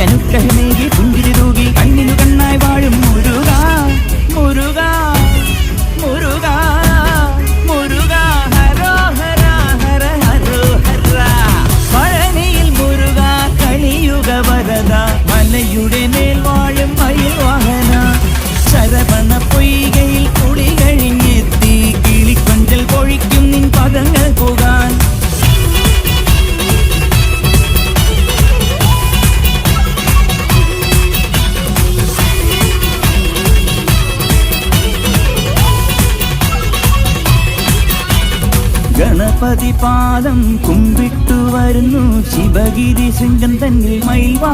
അനുഗ്രഹമേകി പുഞ്ചിരി തൂകി ഗണപതി പാദം കുമ്പിട്ടു വരുന്നു ശിവഗിരി ശൃംഗം തന്നിൽ മയിൽവാ